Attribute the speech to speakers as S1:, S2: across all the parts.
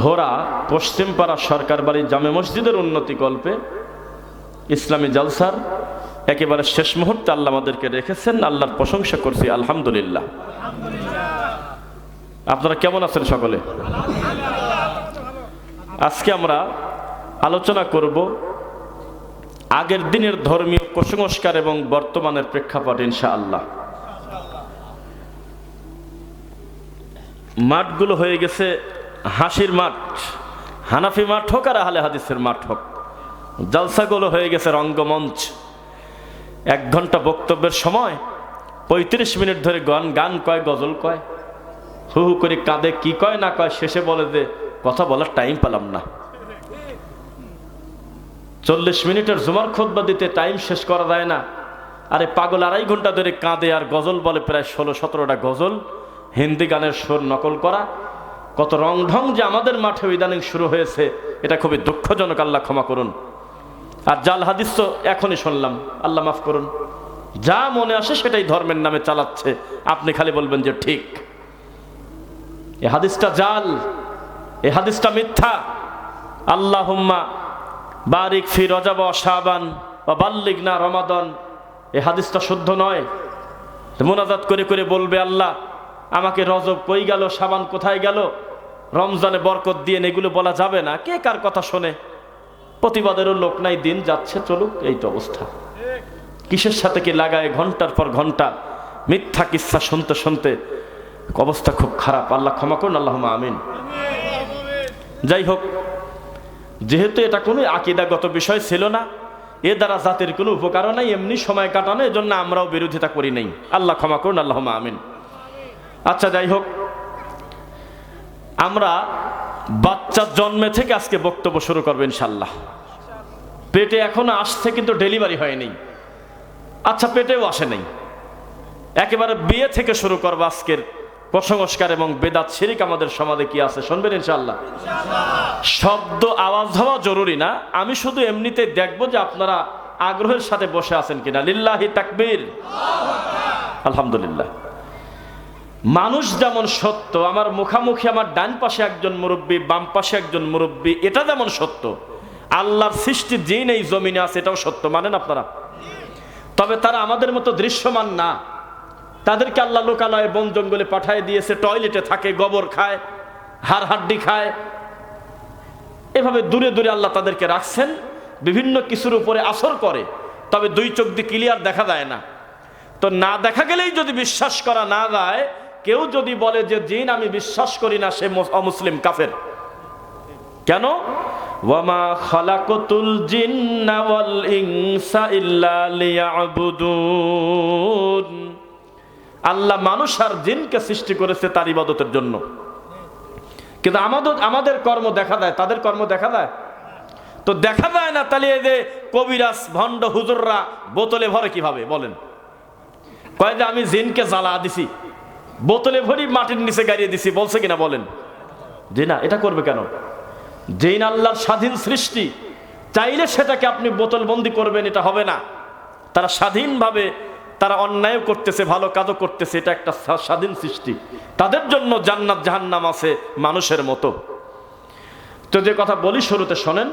S1: ধরা পশ্চিমপাড়া সরকার বাড়ি জামে মসজিদের উন্নতি কল্পে ইসলামী জালসার একেবারে শেষ মুহূর্তে আল্লাহ আমাদেরকে রেখেছেন, আল্লাহর প্রশংসা করছি, আলহামদুলিল্লাহ। আপনারা কেমন আছেন সকলে? আজকে আমরা আলোচনা করব আগের দিনের ধর্মীয় কুসংস্কার এবং বর্তমানের প্রেক্ষাপট, ইনশাআল্লাহ। মাঠগুলো হয়ে গেছে হাসির মাঠ, হানাফি মাঠ হোক আর আহলে হাদিসের মাঠ হোক, জালসাগুলো হয়ে গেছে রঙ্গমঞ্চ। এক ঘণ্টা বক্তব্যের সময়, পঁয়ত্রিশ মিনিট ধরে গান গান কয়, গজল কয়, হু হু করে কাঁদে, কি কয়, না কয়, শেষে বলে যে, কথা বলার টাইম পেলাম না। চল্লিশ মিনিটের জুমার খোদবা দিতে টাইম শেষ করা যায় না। আরে পাগল আড়াই ঘণ্টা ধরে কাঁদে আর গজল বলে প্রায় ষোলো সতেরোটা গজল, হিন্দি গানের সুর নকল করা কত রং ঢং যে আমাদের মাঠে ইদানিং শুরু হয়েছে, এটা খুবই দুঃখজনক, আল্লাহ ক্ষমা করুন। আর জাল হাদিস তো এখনই শুনলাম, আল্লাহ মাফ করুন। যা মনে আসে সেটাই ধর্মের নামে চালাচ্ছে, আপনি খালি বলবেন যে ঠিক। এ হাদিসটা জাল, এ হাদিসটা মিথ্যা। আল্লাহুম্মা বারিক ফি রজাব শাবান বা বাল্লিক না রমাদন। এ হাদিসটা শুদ্ধ নয়। মোনাজাত করে করে বলবে আল্লাহ, আমাকে রজব কই গেল সাবান কোথায় গেল? রমজানে বরকত দিয়ে এগুলো বলা যাবে না। কে কার কথা শোনে? প্রতিবাদেরও লোক নাই, দিন যাচ্ছে, চলুক, এই তো অবস্থা। কিসের সাথে কি লাগায় ঘণ্টার পর ঘণ্টা? মিথ্যা কিচ্ছা শুনতে শুনতে অবস্থা খুব খারাপ। আল্লাহ ক্ষমা করুন আল্লাহ আমিন। যাই হোক, যেহেতু এটা কোনো আকিদাগত বিষয় ছিল না, এ দ্বারা জাতির কোনো উপকারও নাই, এমনি সময় কাটানো, এজন্য আমরাও বিরোধিতা করি নাই। আল্লাহ ক্ষমা করুন আল্লাহ আমিন। আচ্ছা যাই হোক আমরা বাচ্চার জন্মে থেকে আজকে বক্তব্য শুরু করব ইনশাল্লাহ পেটে এখনও আসছে কিন্তু ডেলিভারি হয়নি। আচ্ছা পেটেও আসে নাই। একেবারে বিয়ে থেকে শুরু করব আজকের কুসংস্কার এবং বেদাত শিরিক আমাদের সমাজে কি আছে শুনবেন ইনশাল্লাহ শব্দ আওয়াজ হওয়া জরুরি না। আমি শুধু এমনিতে দেখব যে আপনারা আগ্রহের সাথে বসে আছেন কিনা। লিল্লাহি তাকবীর। আলহামদুলিল্লাহ। মানুষ যেমন সত্য, আমার মুখামুখি আমার ডান পাশে একজন মুরব্বী, বাম পাশে একজন মুরব্বী, এটা যেমন সত্য, আল্লাহর সৃষ্টি জিন এই জমিনে আছে, এটাও সত্য, মানেন আপনারা? তবে তারা আমাদের মতো দৃশ্যমান না। তাদেরকে আল্লাহ লোকালয়ে বন জঙ্গলে পাঠিয়ে দিয়েছে, টয়লেটে থাকে, গোবর খায়, হাড় হাড্ডি খায়। এভাবে দূরে দূরে আল্লাহ তাদেরকে রাখছেন, বিভিন্ন কিছুর উপরে আসর করে, তবে দুই চোখ দিয়ে ক্লিয়ার দেখা যায় না। তো না দেখা গেলেই যদি বিশ্বাস করা না যায় কেউ যদি বলে যে জিন আমি বিশ্বাস করি না, সে অমুসলিম, কাফের। কেন? আল্লাহ মানুষ আর জিনকে সৃষ্টি করেছে তার ইবাদতের জন্য। কিন্তু আমাদের আমাদের কর্ম দেখা দেয়। তাদের কর্ম দেখা দেয়? তো দেখা যায় না তাহলে এই যে কবিরাজ, ভণ্ড হুজুররা বোতলে ভরে কীভাবে? বলেন। কয় যে আমি জিনকে জ্বালা দিছি। বোতলে ভরি মাটির নিচে গাড়িয়ে দিছি, বলছে কিনা বলেন। যে না, এটা করবে কেন? জিন আল্লাহর স্বাধীন সৃষ্টি, চাইলে সেটাকে আপনি বোতলবন্দি করবেন, এটা হবে না। তারা স্বাধীনভাবে তারা অন্যায় করতেছে, ভালো কাজও করতেছে, এটা একটা স্বাধীন সৃষ্টি। তাদের জন্য জান্নাত জাহান্নাম আছে মানুষের মতো। তো যে কথা বলি শুরুতে শোনেন,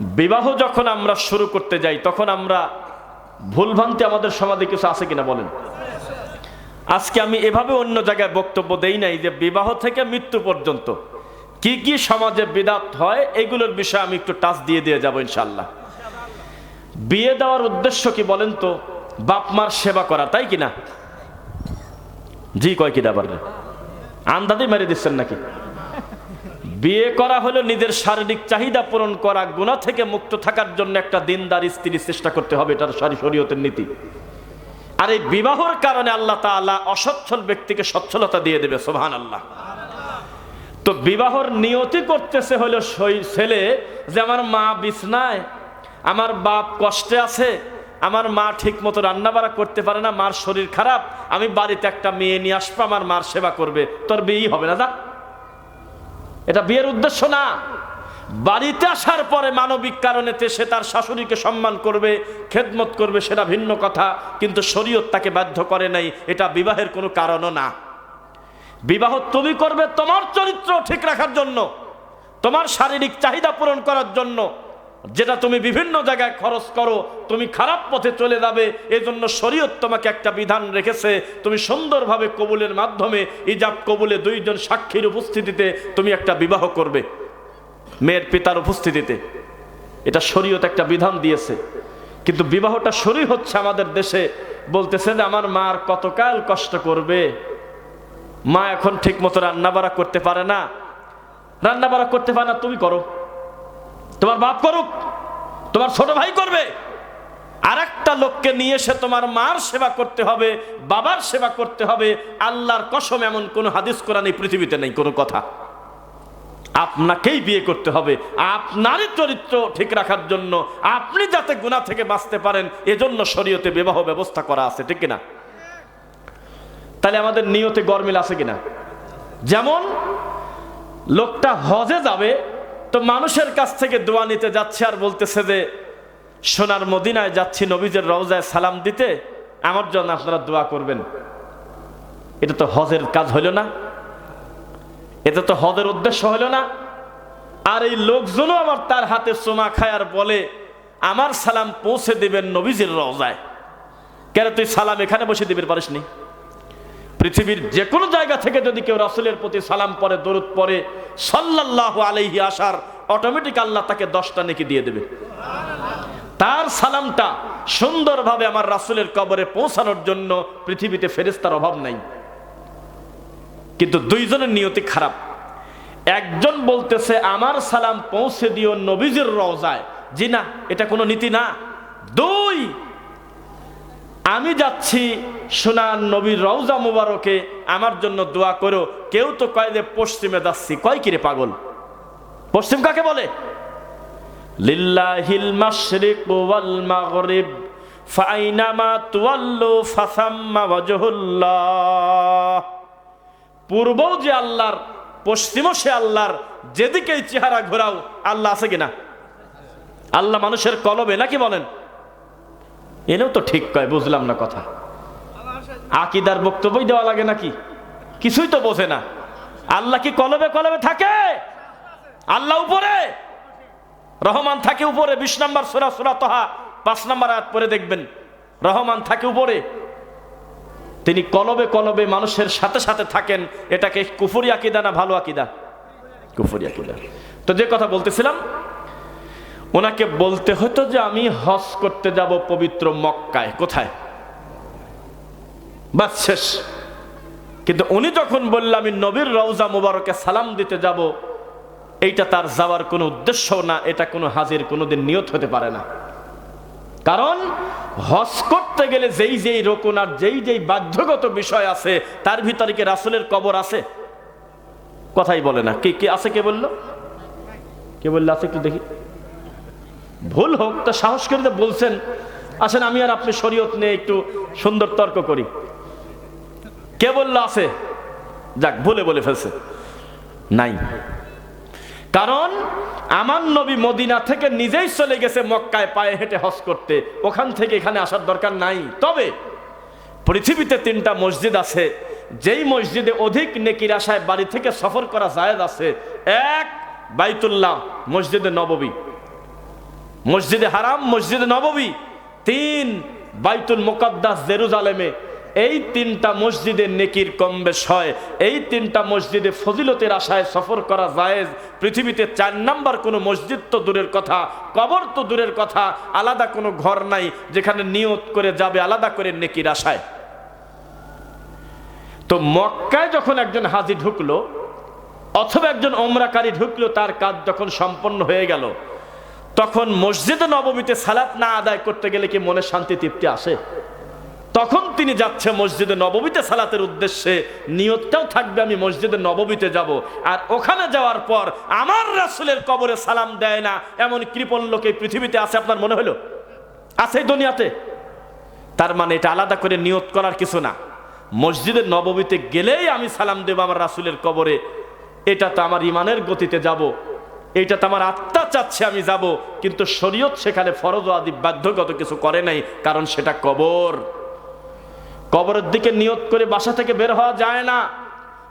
S1: বিবাহ যখন আমরা শুরু করতে যাই, তখন আমরা ভুলভ্রান্তি আমাদের সমাজে কিছু আছে কিনা বলেন। আজকে আমি এভাবে অন্য জায়গায় বক্তব্য দেই নাই যে বিবাহ থেকে মৃত্যু পর্যন্ত। কি কি সমাজে বিদাত হয়, এগুলোর বিষয়ে আমি একটু টাচ দিয়ে দিয়ে যাব ইনশাল্লাহ বিয়ে দেওয়ার উদ্দেশ্য কি বলেন তো? বাপ মার সেবা করা, তাই কিনা জি, কয় কিনা আবার আন্দাজে মেরে দিচ্ছেন নাকি? বিয়ে করা হলো নিজের শারীরিক চাহিদা পূরণ করা গুণা থেকে মুক্ত থাকার জন্য একটা দিনদার স্ত্রী চেষ্টা করতে হবে, এটার সারি শরীয়তের নীতি। আর এই বিবাহর কারণে আল্লাহ তাআলা অসচ্ছল ব্যক্তিকে সচ্ছলতা দিয়ে দেবে সোহান আল্লাহ তো বিবাহর নিয়তি করতেছে হলো ছেলে যে আমার মা বিছনায়, আমার বাপ কষ্টে আছে, আমার মা ঠিক মতো রান্নাবাড়া করতে পারে না, মার শরীর খারাপ, আমি বাড়িতে একটা মেয়ে নিয়ে আসব, আমার মার সেবা করবে, তোর বিয়েই হবে না দা এটা বিয়ের উদ্দেশ্য না। বাড়িতে আসার পরে মানবিক কারণেতে সে তার শাশুড়িকে সম্মান করবে, খেদমত করবে, সেটা ভিন্ন কথা, কিন্তু শরীয়ত তাকে বাধ্য করে নাই, এটা বিবাহের কোনো কারণও না। বিবাহ তুমি করবে তোমার চরিত্র ঠিক রাখার জন্য, তোমার শারীরিক চাহিদা পূরণ করার জন্য। যেটা তুমি বিভিন্ন জায়গায় খরচ করো, তুমি খারাপ পথে চলে যাবে, এজন্য শরীয়ত তোমাকে একটা বিধান রেখেছে, তুমি সুন্দরভাবে কবুলের মাধ্যমে, ইজাব কবুলে দুইজন সাক্ষীর উপস্থিতিতে তুমি একটা বিবাহ করবে। মেয়ের পিতার উপস্থিতিতে। এটা শরীয়ত একটা বিধান দিয়েছে। কিন্তু বিবাহটা শরীর হচ্ছে আমাদের দেশে। বলতেছে যে, আমার মা আর কতকাল কষ্ট করবে? মা এখন ঠিক মতো রান্নাবাড়া করতে পারে না। রান্নাবাড়া করতে পারে না, তুমি করো। তোমার বাপ করুক, তোমার ছোট ভাই করবে। আর একটা লোককে নিয়ে এসে তোমার মার সেবা করতে হবে, বাবার সেবা করতে হবে। আল্লাহর কসম এমন কোনো হাদিস, কোরআন এই পৃথিবীতে নেই, কোনো কথা। আপনাকেই বিয়ে করতে হবে। আপনারই চরিত্র ঠিক রাখার জন্য আপনি যাতে গুণা থেকে বাঁচতে পারেন, এজন্য শরীয়তে বিবাহ ব্যবস্থা করা আছে, ঠিক কিনা? তাহলে আমাদের নিয়তে গরমিল আছে কিনা? যেমন, লোকটা হজে যাবে, তো মানুষের কাছ থেকে দোয়া নিতে যাচ্ছে আর বলতেছে যে, সোনার মদিনায় যাচ্ছি নবীজের রওজায় সালাম দিতে, আমার জন্য আপনারা দোয়া করবেন। এটা তো হজের কাজ হইল না। এটা তো হদের উদ্দেশ্য হইল না। আর এই লোকজনও আবার তার হাতে সোমা খায় আর বলে, আমার সালাম পৌঁছে দেবেন নবীজির রওজায়। কেন তুই সালাম এখানে বসে দিবেন পারিসনি? পৃথিবীর যে কোনো জায়গা থেকে যদি কেউ রাসুলের প্রতি সালাম পরে দরুদ পরে সাল্লাল্লাহু আলাইহি আসার অটোমেটিক আল্লাহ তাকে দশটা নেকি দিয়ে দেবে। তার সালামটা সুন্দরভাবে আমার রাসুলের কবরে পৌঁছানোর জন্য পৃথিবীতে ফেরেস্তার অভাব নাই। কিন্তু দুইজনের নিয়তি খারাপ। একজন বলতেছে, আমার সালাম পৌঁছে দিও নবীজির রওজায়। জি না, এটা কোনো নীতি না। দুই, আমি যাচ্ছি সোনার নবীর রওজা মুবারকে, আমার জন্য দোয়া করো। কেউ তো কয়, যে পশ্চিমে যাচ্ছি। কয় কিরে পাগল? পশ্চিম কাকে বলে? লিল্লাহিল মাশরিক ওয়াল মাগরিব, ফাইনামা তুয়াল্লু ফাসাম্মা ওয়াজহুল্লাহ। পূর্বও যে আল্লাহর, পশ্চিমও সে আল্লাহর, যেদিকেই চেহারা ঘোরাও, আল্লাহ আছে কিনা? আল্লাহ মানুষের কলবে নাকি বলেন? এনেও তো ঠিক কয়, বুঝলাম না কথা। আকিদার বক্তব্যই দেওয়া লাগে নাকি? কিছুই তো বোঝে না। আল্লাহ কি কলবে কলবে থাকে? আল্লাহ উপরে। রহমান থাকে উপরে। বিশ নম্বর সুরা সুরা তহা, পাঁচ নম্বর আয়াত পরে দেখবেন। রহমান থাকে উপরে। তিনি কলবে কলবে মানুষের সাথে সাথে থাকেন। এটাকে কুফুরি আকিদা না ভালো আকিদা? কুফুরি আকিদা। তো যে কথা বলতেছিলাম, ওনাকে বলতে হতো যে আমি হজ করতে যাব পবিত্র মক্কায়। কোথায়? বাস শেষ। কিন্তু উনি যখন বললেন আমি নবীর রওজা মুবারকে সালাম দিতে যাব, এইটা তার যাওয়ার কোনো উদ্দেশ্য না, এটা কোনো হাজির কোনোদিন নিয়ত হতে পারে না। কারণ হজ করতে গেলে যেই যেই রোকন আর যেই যেই বাধ্যগত বিষয় আছে, তার ভিতরে কি রাসুলের কবর আছে? কথাই বলে না। কে কে আছে, কে বলল? কে বলল আছে একটু দেখি। ভুল হোক, তা সাহস করে বলছেন। আসেন, আমি আর আপনি শরীয়ত নিয়ে একটু সুন্দর তর্ক করি। কে বলল আছে? যাক, ভুলে বলে ফেলছে। নাই। কারণ আমার নবী মদিনা থেকে নিজেই চলে গেছে মক্কায় পায়ে হেঁটে হজ করতে। ওখান থেকে এখানে আসার দরকার নাই। তবে পৃথিবীতে তিনটা মসজিদ আছে। যেই মসজিদে অধিক নেকির আশায় বাড়ি থেকে সফর করা জায়েজ আছে, এক বাইতুল্লাহ মসজিদে নববী। মসজিদে হারাম মসজিদে নববী। তিন বাইতুল মোকাদ্দাস জেরুজালেমে এই তিনটা মসজিদে নেকির কম বেশ হয়। এই তিনটা মসজিদে ফজিলতের আশায় সফর করা জায়েজ। পৃথিবীতে চার নাম্বার কোনো মসজিদ তো দূরের কথা, কবর তো দূরের কথা, আলাদা কোনো ঘর নাই, যেখানে নিয়ত করে যাবে, আলাদা করে নেকির আশায়। তো মক্কায় যখন একজন হাজি ঢুকলো, অথবা একজন ওমরাকারী ঢুকলো, তার কাজ যখন সম্পন্ন হয়ে গেল, তখন মসজিদে নবমীতে সালাত না আদায় করতে গেলে কি মনে শান্তি তৃপ্তি আসে? তখন তিনি যাচ্ছে মসজিদে নববীতে সালাতের উদ্দেশ্যে। নিয়তটাও থাকবে, আমি মসজিদে নববীতে যাব। আর ওখানে যাওয়ার পর আমার রাসুলের কবরে সালাম দেয় না, এমন কৃপণ লোক পৃথিবীতে আছে আপনার মনে হলো? আছে দুনিয়াতে? তার মানে এটা আলাদা করে নিয়ত করার কিছু না। মসজিদে নববীতে গেলেই আমি সালাম দেব আমার রাসুলের কবরে। এটা তো আমার ইমানের গতিতে যাব। এইটা তো আমার আত্মা চাচ্ছে আমি যাব। কিন্তু শরীয়ত সেখানে ফরজ আদি বাধ্যগত কিছু করে নাই, কারণ সেটা কবর। কবরের দিকে নিয়ত করে বাসা থেকে বের হওয়া যায় না।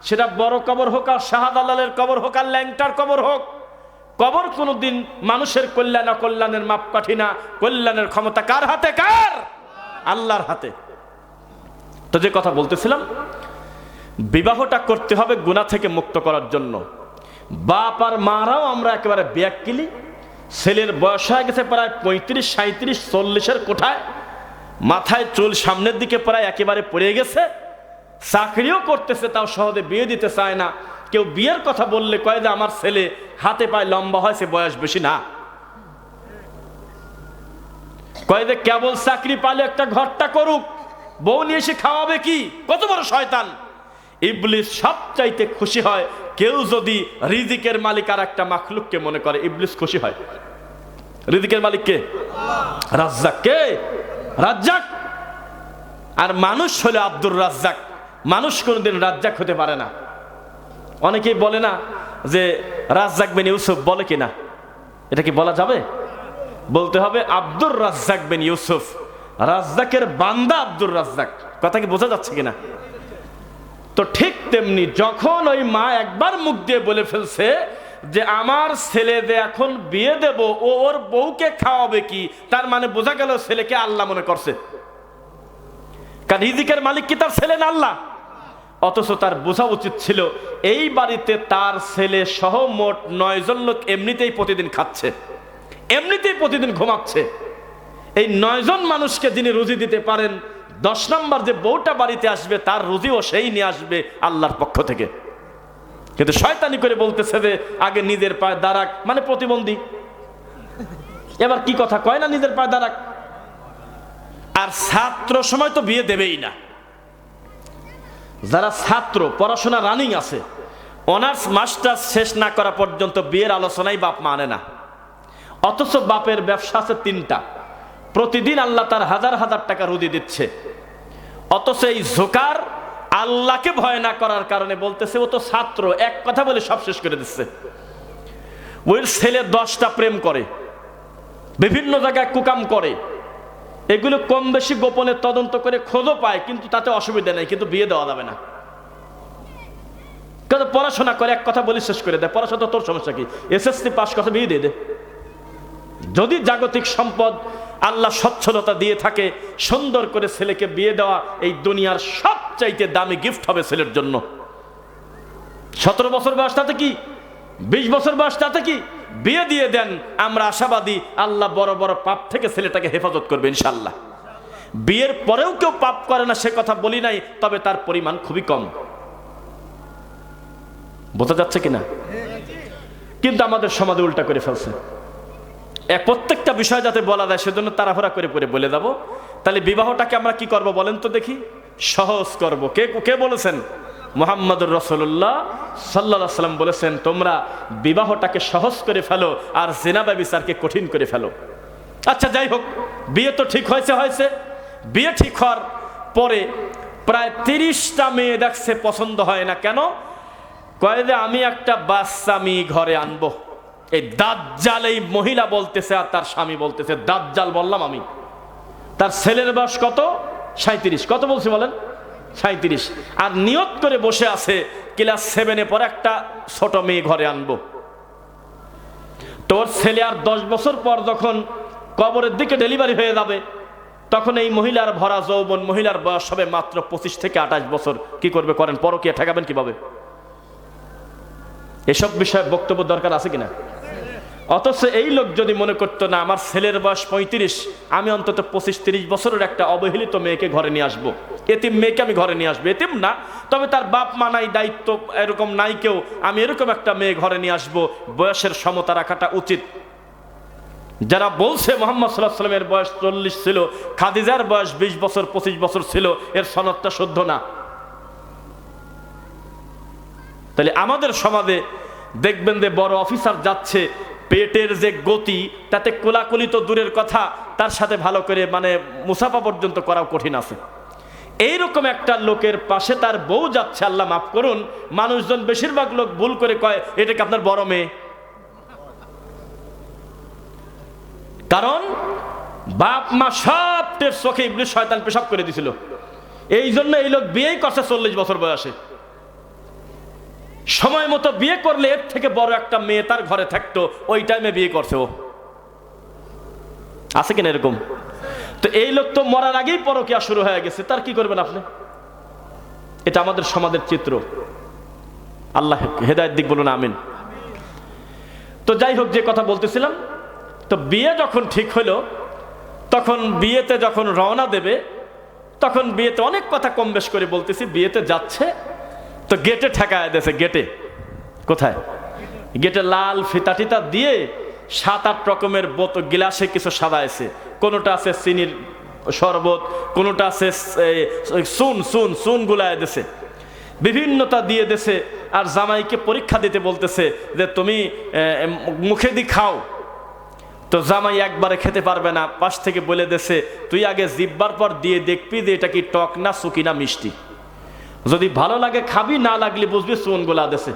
S1: সেটা বড় কবর হোক আর শাহাদ আল্লালের কবর হোক আর ল্যাংটার কবর হোক, কবর কোনোদিন মানুষের কল্যাণ অকল্যাণের মাপকাঠি না। কল্যাণের ক্ষমতা কার হাতে? কার? আল্লাহর হাতে। তো যে কথা বলতেছিলাম, বিবাহটা করতে হবে গুণা থেকে মুক্ত করার জন্য। বাপ আর মারাও আমরা একেবারে ব্যাকিলি ছেলের বয়স হয়ে গেছে প্রায় পঁয়ত্রিশ সাঁত্রিশ চল্লিশের কোঠায়। মাথায় চুল সামনের দিকে প্রায় একেবারে পড়ে গেছে, চাকরিও করতেছে, তাও সহজে বিয়ে দিতে চায় না। কেউ বিয়ের কথা বললে কয় যে, আমার ছেলে হাতে পায়ে লম্বা হয়েছে বয়স বেশি না। কয় যে, কেবল চাকরি পালে একটা ঘরটা করুক, বউ নিয়ে এসে খাওয়াবে কি? কত বড় শয়তান! ইবলিস সবচাইতে খুশি হয়, কেউ যদি রিজিকের মালিক আর একটা মাখলুককে মনে করে, ইবলিস খুশি হয়। রিজিকের মালিক কে? রাজ্জাক কে? রাজ্জাক। আর মানুষ হলে আব্দুর রাজ্জাক। মানুষ কোনোদিন রাজ্জাক হতে পারে না। অনেকেই বলে না যে রাজ্জাক বিন ইউসুফ বলে কিনা। এটা কি বলা যাবে? বলতে হবে আব্দুর রাজ্জাক বিন ইউসুফ। রাজ্জাকের বান্দা আব্দুর রাজ্জাক। কথা কি বোঝা যাচ্ছে কিনা? তো ঠিক তেমনি যখন ওই মা একবার মুখ দিয়ে বলে ফেলছে যে আমার ছেলে যে এখন বিয়ে দেব, ও ওর বউকে খাওয়াবে কি? তার মানে বোঝা গেল ছেলেকে আল্লাহ মনে করছে। কারণ রিজিকের মালিক কি তার ছেলে না আল্লাহ? অথচ তার বোঝা উচিত ছিল, এই বাড়িতে তার ছেলে সহ মোট নয়জন লোক এমনিতেই প্রতিদিন খাচ্ছে। এমনিতেই প্রতিদিন ঘুমাচ্ছে। এই নয়জন মানুষকে যিনি রুজি দিতে পারেন, দশ নম্বর যে বউটা বাড়িতে আসবে, তার রুজিও সেই নিয়ে আসবে আল্লাহর পক্ষ থেকে। কিন্তু শয়তানি করে বলতেছে যে, আগে নিজের পায়ে দাঁড়াক মানে প্রতিবন্ধী। এবার কি কথা কয় না নিজের পায়ে দাঁড়াক? আর ছাত্র সময় তো বিয়ে দেবেই না। যারা ছাত্র, পড়াশোনা রানিং আছে অনার্স মাস্টার্স শেষ না করা পর্যন্ত বিয়ের আলোচনাই বাপ মানে না। অথচ বাপের ব্যবসা আছে তিনটা। প্রতিদিন আল্লাহ তার হাজার হাজার টাকা রুদি দিচ্ছে। অথচ এই জোকার আল্লাহকে ভয় না করার কারণে বলতেছে, ও তো ছাত্র, এক কথা বলে সব শেষ করে দিচ্ছে। ওই ছেলে দশটা প্রেম করে, বিভিন্ন জায়গায় কুকাম করে। এগুলো কম বেশি গোপনে তদন্ত করে খোঁজও পায়, কিন্তু তাতে অসুবিধা নেই, কিন্তু বিয়ে দেওয়া যাবে না। কিন্তু পড়াশোনা করে, এক কথা বলি শেষ করে দেয়। পড়াশোনা তোর সমস্যা কি? এসএসসি পাস কথা বিয়ে দিয়ে দে। যদি জাগতিক সম্পদ আল্লাহ সচ্ছলতা দিয়ে থাকে, সুন্দর করে ছেলেকে বিয়ে দেওয়া এই দুনিয়ার সবচাইতে দামি গিফট হবে ছেলের জন্য। সতেরো বছর বয়স, তাতে কি? বিশ বছর বয়স, তাতে কি? বিয়ে দিয়ে দেন, আমরা আশাবাদী আল্লাহ বড় বড় পাপ থেকে ছেলেটাকে হেফাজত করবে ইনশাল্লাহ বিয়ের পরেও কেউ পাপ করে না, সে কথা বলি নাই, তবে তার পরিমাণ খুবই কম। বোঝা যাচ্ছে কিনা? কিন্তু আমাদের সমাজে উল্টা করে ফেলছে। এ প্রত্যেকটা বিষয় যাতে বলা যায়, সেজন্য তাড়াহুড়া করে করে বলে যাব তাহলে বিবাহটাকে আমরা কি করব বলেন তো দেখি। সহজ করব। কে কে বলেছেন? মোহাম্মদুর রসল্লাহ সাল্লা সাল্লাম বলেছেন, তোমরা বিবাহটাকে সহজ করে ফেলো আর জেনাবা বিচারকে কঠিন করে ফেলো। আচ্ছা যাই হোক, বিয়ে তো ঠিক হয়েছে হয়েছে। বিয়ে ঠিক হওয়ার পরে প্রায় তিরিশটা মেয়ে দেখছে পছন্দ হয় না। কেন? কয়ে যে, আমি একটা বাচ্চা, আমি ঘরে আনব। এই দাজ্জাল, এই মহিলা বলতেছে আর তার স্বামী বলতেছে, দাজ্জাল বললাম আমি। তার ছেলের বয়স কত? সাঁত্রিশ কত বলছি বলেন? সাঁত্রিশ আর নিয়ত করে বসে আছে ক্লাস সেভেনে পর একটা ছোট মেয়ে ঘরে আনব। তোর ছেলে আর দশ বছর পর যখন কবরের দিকে ডেলিভারি হয়ে যাবে, তখন এই মহিলার ভরা যৌবন, মহিলার বয়স হবে মাত্র পঁচিশ থেকে আঠাশ বছর। কি করবে করেন? পরকিয়া ঠেকাবেন কীভাবে? এসব বিষয়ে বক্তব্য দরকার আছে কিনা? অথচ এই লোক যদি মনে করতো, না, আমার ছেলের বয়স পঁয়ত্রিশ, আমি অন্তত পঁচিশ তিরিশ বছরের একটা অবহেলিত মেয়েকে ঘরে নিয়ে আসব। এতিম মেয়েকে আমি ঘরে নিয়ে আসব। এতিম না, তবে তার বাপ মা নাই, দায়িত্ব এরকম নাই কেউ, আমি এরকম একটা মেয়ে ঘরে নিয়ে আসব। বয়সের সমতা রাখাটা উচিত। যারা বলছে মোহাম্মদ সাল্লাহ সাল্লামের বয়স চল্লিশ ছিল, খাদিজার বয়স বিশ বছর, পঁচিশ বছর ছিল, এর সনদটা শুদ্ধ না। তাহলে আমাদের সমাজে দেখবেন যে বড় অফিসার যাচ্ছে পেটের যে গতি, তাতে কোলাকুলি তো দূরের কথা, তার সাথে ভালো করে মানে মুসাফা পর্যন্ত করাও কঠিন আছে। এইরকম একটা লোকের পাশে তার বউ যাচ্ছে, আল্লাহ মাফ করুন, মানুষজন বেশিরভাগ লোক ভুল করে কয় এটাকে আপনার বড় মেয়ে? কারণ বাপ মা সব টের চোখে ইবলিশ শয়তান পেশাব করে দিছিল। এই জন্য এই লোক বিয়েই করছে চল্লিশ বছর বয়সে। সময় মতো বিয়ে করলে এর থেকে বড় একটা মেয়ে তার ঘরে থাকতো, ওই টাইমে বিয়ে করছে ও। আছে কিনা এরকম? তো এই লোক তো মরার আগেই পরকিয়া শুরু হয়ে গেছে, তার কি করবেন আপনি? এটা আমাদের সমাজের চিত্র। আল্লাহ হেদায়ত দিক বলুন, আমিন। তো যাই হোক, যে কথা বলতেছিলাম, তো বিয়ে যখন ঠিক হলো, তখন বিয়েতে যখন রওনা দেবে, তখন বিয়েতে অনেক কথা কম বেশ করে বলতেছি, বিয়েতে যাচ্ছে তো গেটে ঠেকায় দেছে গেটে। কোথায়? গেটে লাল ফিতা টিতা দিয়ে সাত আট রকমের বোত, গিলাসে কিছু সাদাইছে কোনোটা আছে চিনির শরবত, কোনোটা আছে সুন সুন সুন গুলায় দেছে বিভিন্নতা দিয়ে দেছে আর জামাইকে পরীক্ষা দিতে বলতেছে যে তুমি মুখে দি খাও। তো জামাই একবারে খেতে পারবে না, পাশ থেকে বলে দেছে তুই আগে জিব্বার পর দিয়ে দেখবি যে এটা কি টক না সুকি না মিষ্টি। যদি ভালো লাগে খাবি, না লাগলে বুঝবি চুন গোলা দেছে।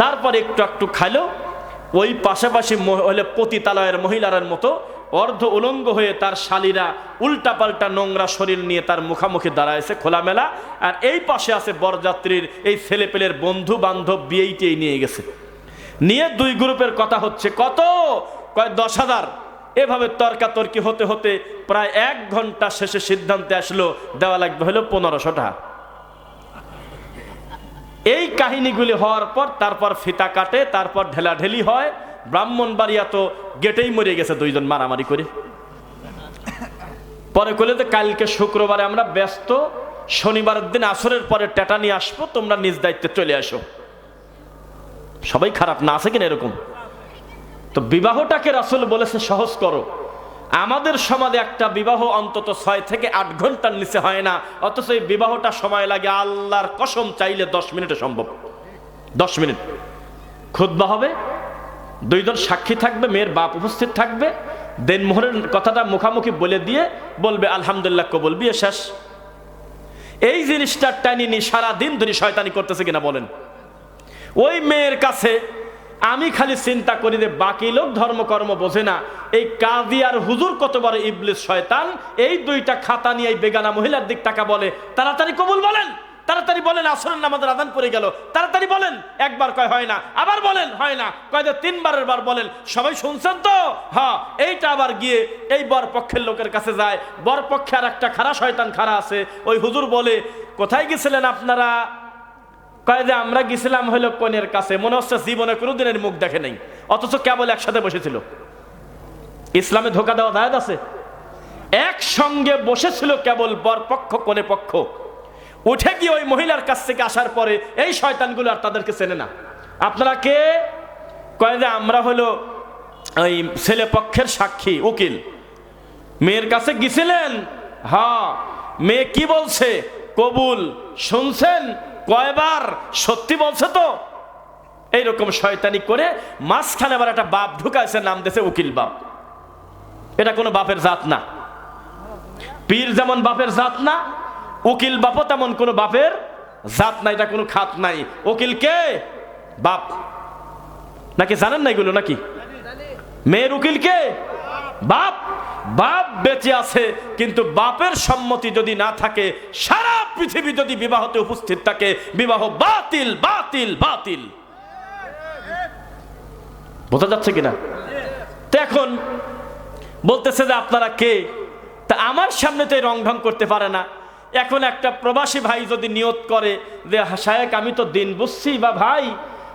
S1: তারপর একটু একটু খাইলো, ওই পাশাপাশি হলে পতিতালয়ের মহিলার মতো অর্ধ উলঙ্গ হয়ে তার শালীরা উল্টাপাল্টা নোংরা শরীর নিয়ে তার মুখামুখি দাঁড়ায়ছে খোলামেলা, আর এই পাশে আছে বরযাত্রীর এই ছেলেপেলের বন্ধু বান্ধব বিয়েইটেই নিয়ে গেছে। নিয়ে দুই গ্রুপের কথা হচ্ছে, কত? কয়, দশ হাজার। এভাবে তর্কাতর্কি হতে হতে প্রায় এক ঘণ্টা শেষে সিদ্ধান্তে আসলো, দেওয়া লাগবে হলো পনেরোশো টাকা। এই কাহিনীগুলি হওয়ার পর তারপর ফিতা কাটে, তারপর ঢেলাঢেলি হয়। ব্রাহ্মণবাড়িয়া তো গেটেই মরে গেছে দুইজন মারামারি করে। পরে করলে তো কালকে শুক্রবারে আমরা ব্যস্ত শনিবারের দিন আসরের পরে টেটা নিয়ে আসব, তোমরা নিজ দায়িত্বে চলে আসো। সবাই খারাপ না আছে কিনা এরকম? তো বিবাহটাকে রাসুল বলেছে, সহজ করো। আমাদের সমাজে একটা বিবাহ অন্তত ছয় থেকে আট ঘণ্টার নিচে হয় না। অথচ এই বিবাহটা সময় লাগে আল্লাহর কসম চাইলে দশ মিনিটে সম্ভব। দশ মিনিট। খুদ্া হবে, দুইজন সাক্ষী থাকবে, মেয়ের বাপ উপস্থিত থাকবে দেনমোহরের কথাটা মুখামুখি বলে দিয়ে বলবে, আলহামদুলিল্লাহ, কবুল, বিয়ে শেষ। এই জিনিসটা টানিনি, সারাদিন ধরে শয়তানি করতেছে কিনা বলেন। ওই মেয়ের কাছে আমি খালি চিন্তা করি যে বাকি লোক ধর্মকর্ম বোঝে না। এই কাজী আর হুজুর কত বড় ইবলিস শয়তান। এই দুইটা খাতা নিয়ে এই বেগানা মহিলার দিক টাকা বলে। তাড়াতাড়ি কবুল বলেন। তাড়াতাড়ি বলেন, আসরের নামাজের আদান পড়ে গেল। তাড়াতাড়ি বলেন, একবার কয় হয় না, আবার বলেন, হয় না। কয় যে তিনবারের বার বলেন। সবাই শুনছেন তো? হ্যাঁ এইটা আবার গিয়ে এই বর পক্ষের লোকের কাছে যায়। বর পক্ষে আর একটা খারা শয়তান খারা আছে। ওই হুজুর বলে, কোথায় গেছিলেন আপনারা? কয় যে আমরা গেছিলাম হইল কনের কাছে, মনে হচ্ছে জীবনে কোনোদিনের মুখ দেখে নেই, অথচ কেবল একসাথে বসেছিল। ইসলামে ধোকা দেওয়া দায়াত আছে? একসঙ্গে বসেছিল কেবল বর পক্ষ, কোনে পক্ষ। উঠে গিয়ে ওই মহিলার কাছ থেকে আসার পরে এই শয়তানগুলো আর তাদেরকে চেনে না। আপনারা কে? কয় যে আমরা হলো ওই ছেলে পক্ষের সাক্ষী, উকিল। মেয়ের কাছে গেছিলেন? হ্যাঁ। মেয়ে কি বলছে? কবুল। শুনছেন? কয়বার? সত্যি বলছে তো? এইরকম শয়তানি করে মাঝখানে আবার একটা বাপ ঢুকাইছে, নাম দিয়েছে উকিল বাপ। এটা কোনো বাপের জাত না। পীর যেমন বাপের জাত না, উকিল বাপও তেমন কোনো বাপের জাত নাই এটা কোনো খাত নাই। উকিল কে? বাপ। নাকি জানেন না এগুলো নাকি? মেয়ের উকিল কে? বাপ। বাপ বেঁচে আছে, কিন্তু বাপের সম্মতি যদি না থাকে, সারা পৃথিবী যদি বিবাহতে উপস্থিত থাকে, বিবাহ বাতিল বাতিল বাতিল। বোঝা যাচ্ছে কিনা? এখন বলতেছে যে আপনারা কে? তা আমার সামনে তো রং ঢং করতে পারে না। এখন একটা প্রবাসী ভাই যদি নিয়ত করে যে শায়েক, আমি তো দিন বুঝছি বা ভাই,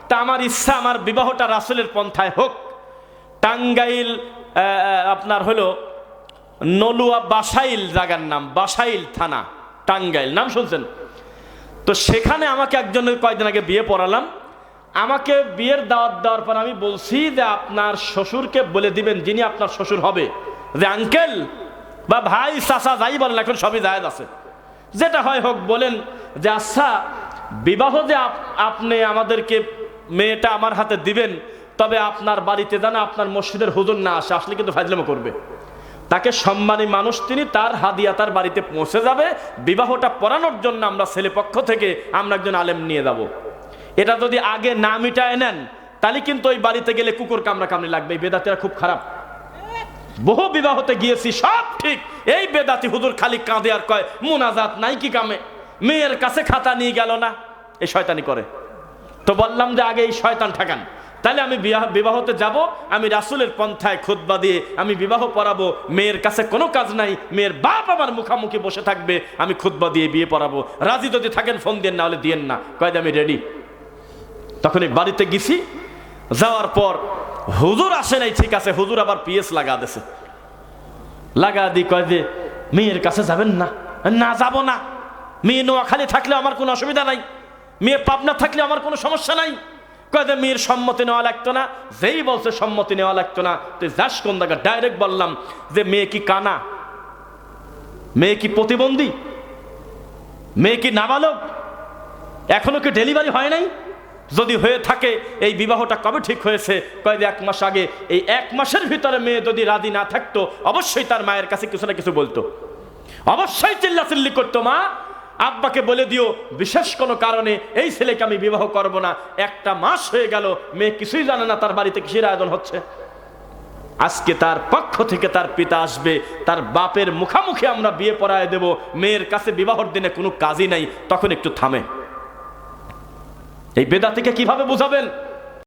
S1: তা আমার ইচ্ছা আমার বিবাহটা রাসুলের পন্থায় হোক। টাঙ্গাইল আপনার হলো নলুয়া বাসাইল জায়গার নাম, বাসাইল থানা, টাঙ্গাইল। নাম শুনছেন? তো সেখানে আমাকে একজনের কয়েকদিন আগে বিয়ে পড়ালাম। আমাকে বিয়ের দাওয়াত দেওয়ার পর আমি বলছি যে আপনার শ্বশুরকে বলে দিবেন, যিনি আপনার শ্বশুর হবে। যে আঙ্কেল বা ভাই, চাচা, যাই বলেন, এখন সবই জায়েজ আছে। যেটা হয় হোক, বলেন যে আচ্ছা বিবাহ যে আপ- আপনি আমাদেরকে মেয়েটা আমার হাতে দিবেন, তবে আপনার বাড়িতে যেন আপনার মসজিদের হুজুর না আসে, আসলে কিন্তু ফাজলামো করবে। তাকে সম্মানী মানুষ তিনি, তার হাদিয়া তার বাড়িতে পৌঁছে যাবে। বিবাহটা পড়ানোর জন্য আমরা ছেলে পক্ষ থেকে আমরা একজন আলেম নিয়ে যাব। এটা যদি আগে না মিটায় নেন, তাহলে কিন্তু ওই বাড়িতে গেলে কুকুর কামড়া কামড়ি লাগবে। এই বেদাতিরা খুব খারাপ। বহু বিবাহতে গিয়েছি, সব ঠিক। এই বেদাতি হুজুর খালি কাঁদে আর কয়, মুনাজাত নাই কি কামে? মেয়ের কাছে খাতা নিয়ে গেল না। এই শয়তানি করে। তো বললাম যে আগে এই শয়তান ঠাকান। তাহলে আমি বিবাহ বিবাহতে যাব, আমি রাসুলের পন্থায় খুতবা দিয়ে আমি বিবাহ পড়াবো, মেয়ের কাছে কোনো কাজ নাই, মেয়ের বাপ আমার মুখামুখি বসে থাকবে, আমি খুতবা দিয়ে বিয়ে পড়াবো। রাজি যদি থাকেন, ফোন দেন, না হলে দিয়েন না। কয়েদ আমি রেডি তখন বাড়িতে গেছি, যাওয়ার পর হুজুর আসে নাই, ঠিক আছে, হুজুর আবার পিএস লাগা দিছে। লাগা দি কয় মেয়ের কাছে যাবেন না? না, যাব না। মেয়ে নোয়াখালী থাকলে আমার কোনো অসুবিধা নাই। মেয়ে পাবনা থাকলে আমার কোনো সমস্যা নাই। মেয়ের সম্মতি নেওয়া লাগতো না, যেই বলছে সম্মতি নেওয়া লাগতো না তুই যাস কোন জায়গা ডাইরেক্ট বললাম যে মেয়ে কি কানা? মেয়ে কি প্রতিবন্ধী? মেয়ে কি নাবালক? এখনও কি ডেলিভারি হয় নাই? যদি হয়ে থাকে, এই বিবাহটা কবে ঠিক হয়েছে? কয়েক এক মাস আগে, এই এক মাসের ভিতরে মেয়ে যদি রাজি না থাকতো, অবশ্যই তার মায়ের কাছে কিছু না কিছু বলতো। অবশ্যই চিল্লাচিল্লি করতো মা। আব্বাকে বলে দিও, বিশেষ কোনো কারণে এই ছেলেকে আমি বিবাহ করব না। একটা মাস হয়ে গেল, মেয়ে কিছুই জানে না তার বাড়িতে কিসের আয়োজন হচ্ছে। আজকে তার পক্ষ থেকে তার পিতা আসবে, তার বাপের মুখামুখি আমরা বিয়ে পড়ায় দেব। মেয়ের কাছে বিবাহর দিনে কোনো কাজই নাই, তখন একটু থামে। এই বেদা থেকে কীভাবে বুঝাবেন?